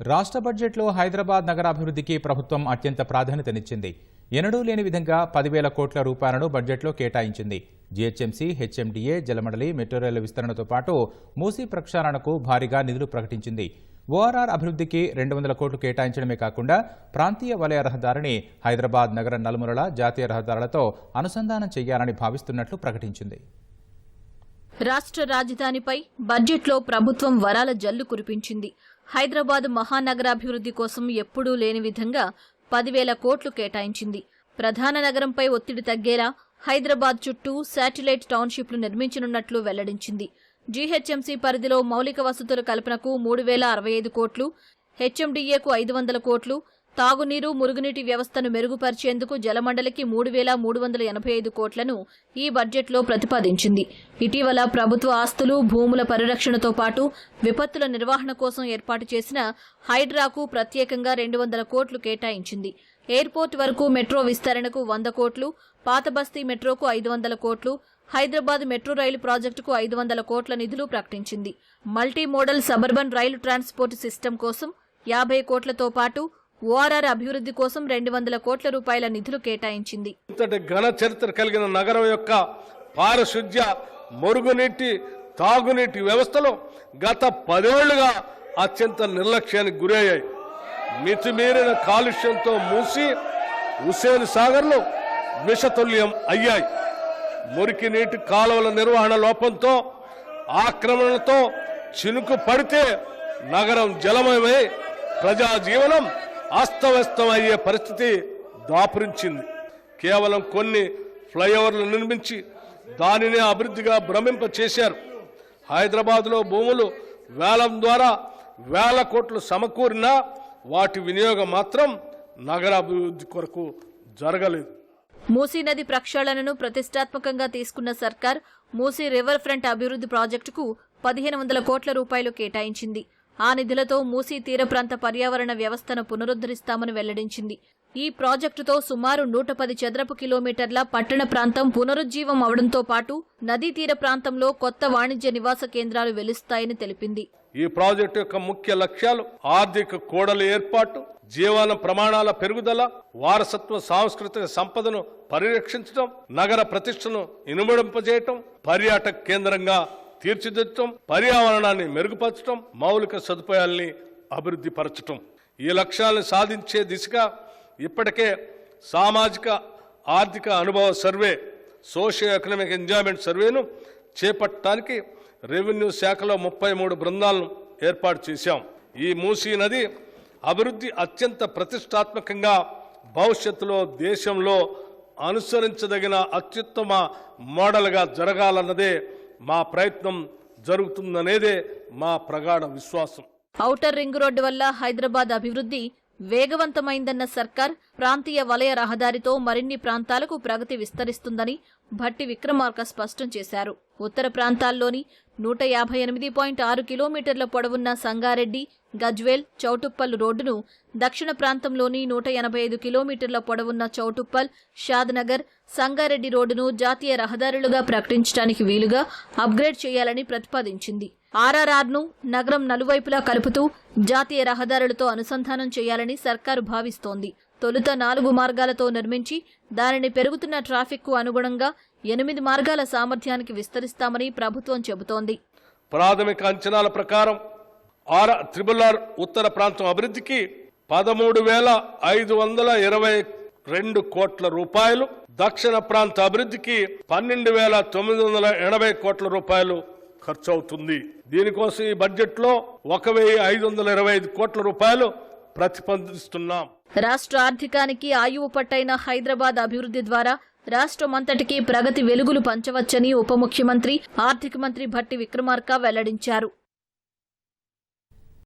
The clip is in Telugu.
రాష్ట్ర బడ్జెట్లో హైదరాబాద్ నగరాభివృద్ధికి ప్రభుత్వం అత్యంత ప్రాధాన్యతనిచ్చింది. ఎన్నడూ లేని విధంగా పదివేల కోట్ల రూపాయలను బడ్జెట్లో కేటాయించింది. జీహెచ్ఎంసీ హెచ్ఎండిఏ జలమండలి మెట్రో విస్తరణతో పాటు మూసీ ప్రక్షాళనకు భారీగా నిధులు ప్రకటించింది. ఓఆర్ఆర్ అభివృద్ధికి రెండు వందల కోట్లు కేటాయించడమే కాకుండా ప్రాంతీయ వలయ రహదారిని హైదరాబాద్ నగర నలుమూలల జాతీయ రహదారులతో అనుసంధానం చేయాలని భావిస్తున్నట్లు ప్రకటించింది. రాష్ట్ర రాజధానిపై బడ్జెట్లో ప్రభుత్వం వరాల జల్లు కురిపించింది. హైదరాబాద్ మహానగరాభివృద్ధి కోసం ఎప్పుడూ లేని విధంగా పదివేల కోట్లు కేటాయించింది. ప్రధాన నగరంపై ఒత్తిడి తగ్గేలా హైదరాబాద్ చుట్టూ శాటిలైట్ టౌన్షిప్లు నిర్మించనున్నట్లు వెల్లడించింది. జీహెచ్ఎంసీ పరిధిలో మౌలిక వసతుల కల్పనకు మూడు వేల అరవై ఐదు కోట్లు హెచ్ఎండిఏకు ఐదు వందల కోట్లు తాగునీరు మురుగునీటి వ్యవస్థను మెరుగుపరిచేందుకు జలమండలికి మూడు వేల మూడు వందల ఎనభై ఐదు కోట్లను ఈ బడ్జెట్లో ప్రతిపాదించింది. ఇటీవల ప్రభుత్వ ఆస్తులు భూముల పరిరక్షణతో పాటు విపత్తుల నిర్వహణ కోసం ఏర్పాటు చేసిన హైడ్రాకు ప్రత్యేకంగా రెండు వందల కోట్లు కేటాయించింది. ఎయిర్పోర్ట్ వరకు మెట్రో విస్తరణకు వంద కోట్లు పాత బస్తీ మెట్రోకు ఐదు వందల కోట్లు హైదరాబాద్ మెట్రో రైలు ప్రాజెక్టుకు ఐదు వందల కోట్ల నిధులు ప్రకటించింది. Multi modal suburban rail transport system కోసం యాభై కోట్లతో పాటు ఓఆర్ఆర్ అభివృద్ధి కోసం రెండు వందల కోట్ల రూపాయల నిధులు కేటాయించింది. ఇంతటి ఘన చరిత్ర కలిగిన నగరం యొక్క పారిశుద్ధ్య మురుగునీటి తాగునీటి వ్యవస్థలో గత పదేళ్ళుగా అత్యంత నిర్లక్ష్యానికి గురయ్యాయి. మితిమీరిన కాలుష్యంతో మూసి హుసేన్ సాగర్లు విషతుల్యం అయ్యాయి. మురికి నీటి కాలువల నిర్వహణ లోపంతో ఆక్రమణతో చినుకు పడితే నగరం జలమయమై ప్రజా అస్తవ్యస్తమయ్యే అస్తవ్యస్తం అయ్యే పరిస్థితి దాపురించింది. కేవలం కొన్ని ఫ్లైఓవర్లు నిర్మించి దానినే అభివృద్ధిగా భ్రమింప చేశారు. హైదరాబాద్లో భూములు వేలం ద్వారా వేల కోట్లు సమకూరినా వాటి వినియోగం మాత్రం నగరాభివృద్ధి కొరకు జరగలేదు. మూసీ నది ప్రక్షాళనను ప్రతిష్టాత్మకంగా తీసుకున్న సర్కార్ మూసీ రివర్ ఫ్రంట్ అభివృద్ధి ప్రాజెక్టుకు పదిహేను వందల కోట్ల రూపాయలు కేటాయించింది. ఆ నిధులతో మూసీ తీర ప్రాంత పర్యావరణ వ్యవస్థను పునరుద్ధరిస్తామని వెల్లడించింది. ఈ ప్రాజెక్టుతో సుమారు నూట పది చదరపు కిలోమీటర్ల పట్టణ ప్రాంతం పునరుజ్జీవం అవడంతో పాటు నదీ తీర ప్రాంతంలో కొత్త వాణిజ్య నివాస కేంద్రాలు వెలుస్తాయని తెలిపింది. ఈ ప్రాజెక్టు యొక్క ముఖ్య లక్ష్యాలు ఆర్థిక కోడల ఏర్పాటు జీవన ప్రమాణాల పెరుగుదల వారసత్వ సాంస్కృతిక సంపదను పరిరక్షించడం నగర ప్రతిష్టను ఇనుమడింపజేయటం పర్యాటక కేంద్రంగా తీర్చిదిద్దటం పర్యావరణాన్ని మెరుగుపరచడం మౌలిక సదుపాయాల్ని అభివృద్ధి పరచటం ఈ లక్ష్యాలను సాధించే దిశగా ఇప్పటికే సామాజిక ఆర్థిక అనుభవ సర్వే సోషియో ఎకనామిక్ ఎంజాయ్మెంట్ సర్వేను చేపట్టడానికి రెవెన్యూ శాఖలో ముప్పై మూడు బృందాలను ఏర్పాటు చేశాం. ఈ మూసీ నది అభివృద్ధి అత్యంత ప్రతిష్టాత్మకంగా భవిష్యత్తులో దేశంలో అనుసరించదగిన అత్యుత్తమ మోడల్గా జరగాలన్నదే మా ప్రయత్నం జరుగుతుందనేదే మా ప్రగాఢ విశ్వాసం. ఔటర్ రింగ్ రోడ్డు వల్ల హైదరాబాద్ అభివృద్ధి వేగవంతమైందన్న సర్కార్ ప్రాంతీయ వలయ రహదారితో మరిన్ని ప్రాంతాలకు ప్రగతి విస్తరిస్తుందని భట్టి విక్రమార్క స్పష్టం చేశారు. ఉత్తర ప్రాంతాల్లోని నూట యాభై ఎనిమిది పాయింట్ ఆరు కిలోమీటర్ల పొడవున్న సంగారెడ్డి గజ్వేల్ చౌటుప్పల్ రోడ్డును దక్షిణ ప్రాంతంలోని నూట ఎనభై ఐదు కిలోమీటర్ల పొడవున్న చౌటుప్పల్ షాద్నగర్ సంగారెడ్డి రోడ్డును జాతీయ రహదారులుగా ప్రకటించడానికి వీలుగా అప్గ్రేడ్ చేయాలని ప్రతిపాదించింది. ఆర్ఆర్ఆర్ను నగరం నలువైపులా కలుపుతూ జాతీయ రహదారులతో అనుసంధానం చేయాలని సర్కారు భావిస్తోంది. తొలుత నాలుగు మార్గాలతో నిర్మించి దానిని పెరుగుతున్న ట్రాఫిక్కు అనుగుణంగా ఎనిమిది మార్గాల సామర్థ్యానికి విస్తరిస్తామని ప్రభుత్వం చెబుతోంది. ప్రాథమిక అంచనాల ప్రకారం ఆర్ త్రిబుల్ ఆర్ ఉత్తర ప్రాంతం అభివృద్ధికి పదమూడు వేల ఐదు వందల ఇరవై రెండు కోట్ల రూపాయలు దక్షిణ ప్రాంత అభివృద్ధికి పన్నెండు వేల తొమ్మిది వందల ఎనభై కోట్ల రూపాయలు ఖర్చు అవుతుంది దీనికోసం ఈ బడ్జెట్లో ఒక వెయ్యి ఐదు వందల ఇరవై ఐదు కోట్ల రూపాయలు ప్రతిపాదిస్తున్నాం రాష్ట్ర ఆర్థికానికి ఆయువు పట్టైన హైదరాబాద్ అభివృద్ధి ద్వారా రాష్ట్రమంతటికీ ప్రగతి వెలుగులు పంచవచ్చని ఉప ముఖ్యమంత్రి ఆర్థిక మంత్రి భట్టి విక్రమార్క వెల్లడించారు.